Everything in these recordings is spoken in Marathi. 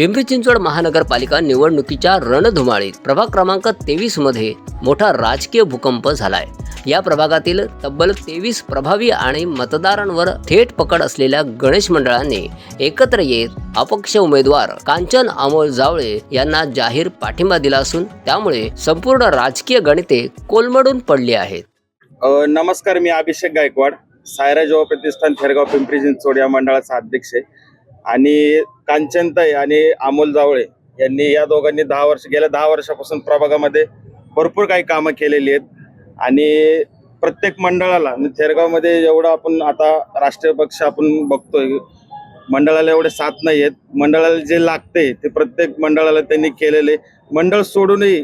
पिंपरी चिंचवड महानगरपालिका निवडणुकीच्या रणधुमाळीत प्रभाग क्रमांक तेवीसमध्ये मोठा राजकीय भूकंप झालाय. या प्रभागातील तब्बल तेवीस प्रभावी आणि मतदारांवर थेट पकड असलेल्या गणेश मंडळांनी एकत्र येत अपक्ष उमेदवार कांचन अमोल जावळे यांना जाहीर पाठिंबा दिला असून त्यामुळे संपूर्ण राजकीय गणिते कोलमडून पडली आहेत. नमस्कार मी अभिषेक गायकवाड. सायरा युवा प्रतिष्ठान थेरगाव पिंपरी चिंचवड या मंडळाचा अध्यक्ष आहे. आणि कांचनताई आणि अमोल जावळे यांनी या दोघांनी दहा वर्ष गेल्या दहा वर्षापासून प्रभागामध्ये भरपूर काही कामं केलेली आहेत. आणि प्रत्येक मंडळाला म्हणजे थेरगावमध्ये एवढं आपण आता राष्ट्रीय पक्ष आपण बघतोय मंडळाला एवढे साथ नाही आहेत मंडळाला जे लागते ते प्रत्येक मंडळाला त्यांनी केलेले. मंडळ सोडूनही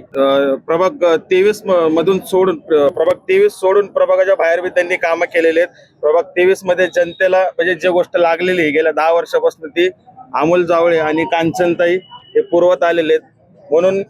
प्रभाग तेवीस मधून सोडून प्रभाग तेवीस सोडून प्रभागाच्या बाहेर बी त्यांनी कामं केलेले आहेत. प्रभाग तेवीसमध्ये जनतेला म्हणजे जे गोष्ट लागलेली आहे गेल्या दहा वर्षापासून ती अमोल जावळे आणि कांचनताई हे पुरवत आलेले आहेत. म्हणून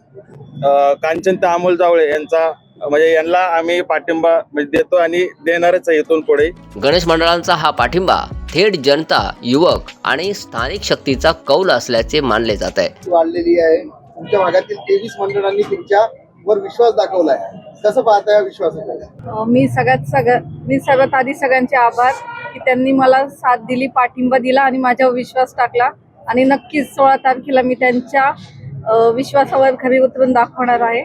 कांचनता अमोल जावळे यांचा म्हणजे यांना आम्ही पाठिंबा म्हणजे देतो आणि देणारच आहे इथून पुढे. गणेश मंडळांचा हा पाठिंबा. थेट जनता युवक आणि स्थानिक शक्तीचा कौल असल्याचे मानले जात आहे. वाढलेली आहे. तुमच्या भागातील तेवीस मंडळांनी तुमच्यावर विश्वास दाखवलाय. कसं पाहता या विश्वासाकडे? मी सगळ्यात सगळ्यात मी सर्वात आधी सगळ्यांचे आभार की त्यांनी मला साथ दिली पाठिंबा दिला आणि माझ्यावर विश्वास टाकला. आणि नक्कीच सोळा तारखेला मी त्यांच्या विश्वासावर खरी उतरून दाखवणार आहे.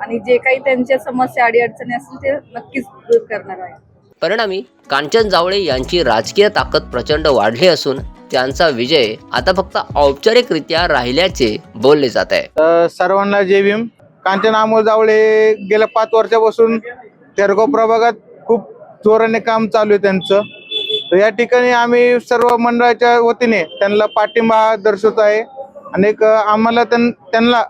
आणि जे काही त्यांच्या समस्या अडीअडचणी असतील ते नक्कीच दूर करणार आहे. परिणामी कांचन जावळे यांची राजकीय ताकद प्रचंड वाढली असून त्यांचा विजय आता फक्त औपचारिकरित्या राहिल्याचे बोलले जात आहे. सर्वांना जे भीम. कांचन अमोल जावळे गेल्या पाच वर्षापासून तेरगाव प्रभागात खूप जोराने काम चालू आहे त्यांचं. तर या ठिकाणी आम्ही सर्व मंडळाच्या वतीने त्यांना पाठिंबा दर्शवत आहे. आणि आम्हाला त्यां- त्यांना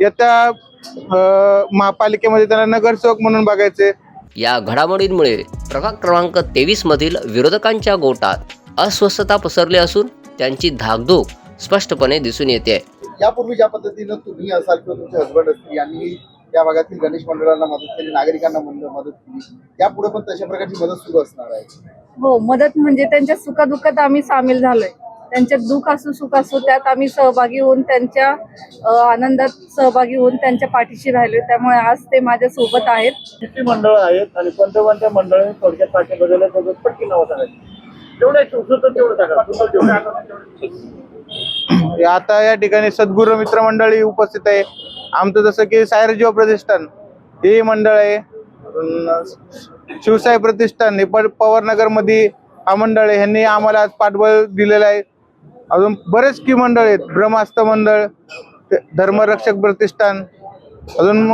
येत्या महापालिकेमध्ये त्यांना नगरसेवक म्हणून बघायचे या घडामोडींमुळे प्रभाग क्रमांक तेवीस मधील विरोधकांच्या गोटात अस्वस्थता पसरली असून त्यांची धाकधूक स्पष्टपणे दिसून येते. यापूर्वी ज्या पद्धतीनं तुम्ही असाल किंवा तुमचे हसबंड असतील यांनी या भागातील गणेश मंडळांना मदत केली नागरिकांना मदत केली यापुढे पण तशा प्रकारची मदत सुरू असणार आहे. हो मदत म्हणजे त्यांच्या सुखादुःखात आम्ही सामील झालोय. त्यांच्यात दुःख असो सुख असो त्यात आम्ही सहभागी होऊन त्यांच्या आनंदात सहभागी होऊन त्यांच्या पाठीशी राहिलोय. त्यामुळे आज ते माझ्या सोबत आहेत. किती मंडळ आहेत आणि कोणत्या कोणत्या थोडक्यात पाठी बदलल्या पटकी नावं सांगायची तेवढं तेवढं. हे आता या ठिकाणी सद्गुरू मित्र मंडळी उपस्थित आहे. आमचं जसं की सायर जीव प्रतिष्ठान हे मंडळ आहे. शिवसाई प्रतिष्ठान हे प- पवारनगरमध्ये हा मंडळ आहे. ह्यांनी आम्हाला आज पाठबळ दिलेलं आहे. अजून बरेच की मंडळ आहेत. ब्रह्मास्त्र मंडळ ते- धर्मरक्षक प्रतिष्ठान अजून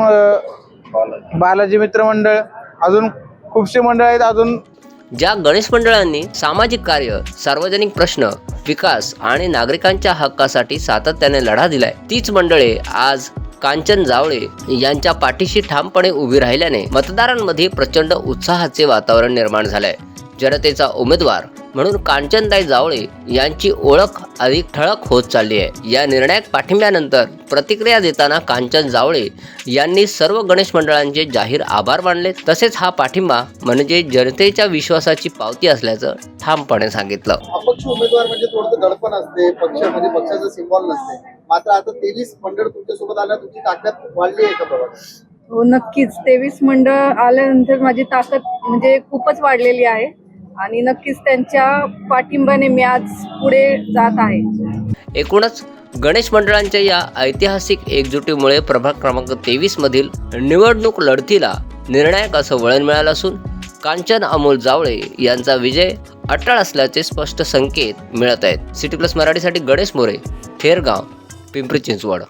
बालाजी मित्र मंडळ अजून खूपसे मंडळ आहेत. अजून ज्या गणेश मंडळांनी सामाजिक कार्य सार्वजनिक प्रश्न विकास आणि नागरिकांच्या हक्कासाठी सातत्याने लढा दिलाय तीच मंडळे आज कांचन जावळे यांच्या पाठीशी ठामपणे उभी राहिल्याने मतदारांमध्ये प्रचंड उत्साहाचे वातावरण निर्माण झालंय. जनतेचा उमेदवार म्हणून कांचनताई जावळे यांची ओळख अधिक ठळक होत चालली आहे. या निर्णायक पाठिंब्यानंतर प्रतिक्रिया देताना कांचन जावळे यांनी सर्व गणेश मंडळांचे जाहीर आभार मानले. तसेच हा पाठिंबा म्हणजे जनतेच्या विश्वासाची पावती असल्याचं ठामपणे सांगितलं. अपक्ष उमेदवार म्हणजे थोडंसं दडपण असते. पक्ष म्हणजे पक्षाचं सिम्बॉल नसते. मात्र आता तेवीस मंडळ तुमच्यासोबत आल्या तुमची ताकद वाढली आहे का प्रभागात हो नक्कीच. तेवीस मंडळ आल्यानंतर माझी ताकद म्हणजे खूपच वाढलेली आहे. आणि नक्कीच त्यांच्या पाठिंब्याने मी आज पुढे जात आहे. एकूणच गणेश मंडळांच्या या ऐतिहासिक एकजुटीमुळे प्रभाग क्रमांक तेवीस मधील निवडणूक लढतीला निर्णायक असं वळण मिळालं असून कांचन अमोल जावळे यांचा विजय अटळ असल्याचे स्पष्ट संकेत मिळत आहेत. सिटी प्लस मराठीसाठी गणेश मोरे थेरगाव पिंपरी चिंचवड.